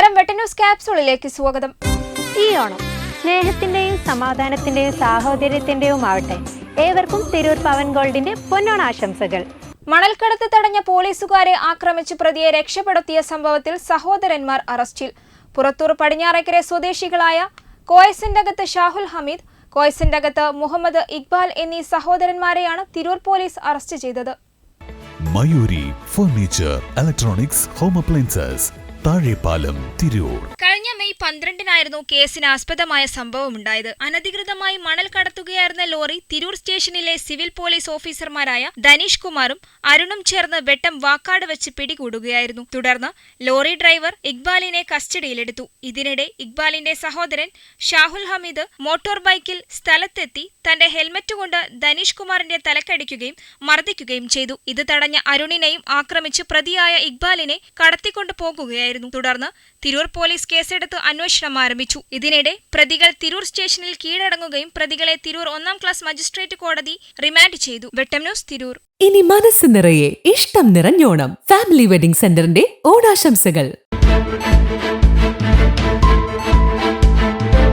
നമസ്കാരം. വെട്ടന്യൂസ് ക്യാപ്സൂളിലേക്ക് സ്വാഗതം. ഈ ഓണം സ്നേഹത്തിന്റെയും സമാധാനത്തിന്റെയും സാഹോദര്യത്തിന്റെയും ആവട്ടെ ഏവർക്കും തിരൂർ പവൻ ഗോൾഡിന്റെ പൊന്നോണാശംസകൾ മണൽക്കടത്ത് തടഞ്ഞ പോലീസുകാരെ ആക്രമിച്ച് പ്രതിയെ രക്ഷപ്പെടുത്തിയ സംഭവത്തിൽ സഹോദരന്മാർ അറസ്റ്റിൽ. പുറത്തൂർ പടിഞ്ഞാറേക്കര സ്വദേശികളായ കോയസിന്റകത്ത് ഷാഹുൽ ഹമീദ് കോയസിന്റകത്ത് മുഹമ്മദ് ഇക്ബാൽ എന്നീ സഹോദരന്മാരെയാണ് തിരൂർ പോലീസ് അറസ്റ്റ് ചെയ്തത്. Mayuri furniture electronics home appliances Thazhepalam Tirur. പന്ത്രണ്ടിനായിരുന്നു കേസിന് ആസ്പദമായ സംഭവമുണ്ടായത്. അനധികൃതമായി മണൽ കടത്തുകയായിരുന്ന ലോറി തിരൂർ സ്റ്റേഷനിലെ സിവിൽ പോലീസ് ഓഫീസർമാരായ ധനീഷ് കുമാറും അരുണും ചേർന്ന് വെട്ടം വാക്കാട് വെച്ച് പിടികൂടുകയായിരുന്നു. തുടർന്ന് ലോറി ഡ്രൈവർ ഇക്ബാലിനെ കസ്റ്റഡിയിലെടുത്തു. ഇതിനിടെ ഇക്ബാലിന്റെ സഹോദരൻ ഷാഹുൽ ഹമീദ് മോട്ടോർ ബൈക്കിൽ സ്ഥലത്തെത്തി തന്റെ ഹെൽമറ്റ് കൊണ്ട് ധനീഷ് കുമാറിന്റെ തലക്കടിക്കുകയും മർദ്ദിക്കുകയും ചെയ്തു. ഇത് തടഞ്ഞ അരുണിനെയും ആക്രമിച്ച് പ്രതിയായ ഇക്ബാലിനെ കടത്തിക്കൊണ്ടു പോകുകയായിരുന്നു തുടർന്ന് തിരൂർ പോലീസ് കേസെടുത്ത് അന്വേഷണം ആരംഭിച്ചു. ഇതിനിടെ പ്രതികൾ തിരൂർ സ്റ്റേഷനിൽ കീഴടങ്ങുകയും പ്രതികളെ തിരൂർ ഒന്നാം ക്ലാസ് മജിസ്ട്രേറ്റ് കോടതി റിമാൻഡ് ചെയ്തു. വെട്ടം ന്യൂസ് തിരൂർ. ഇനി മനസ്സ് നിറയെ ഇഷ്ടം നിറഞ്ഞോണം. ഫാമിലി വെഡിംഗ് സെന്ററിന്റെ ഓണാശംസകൾ.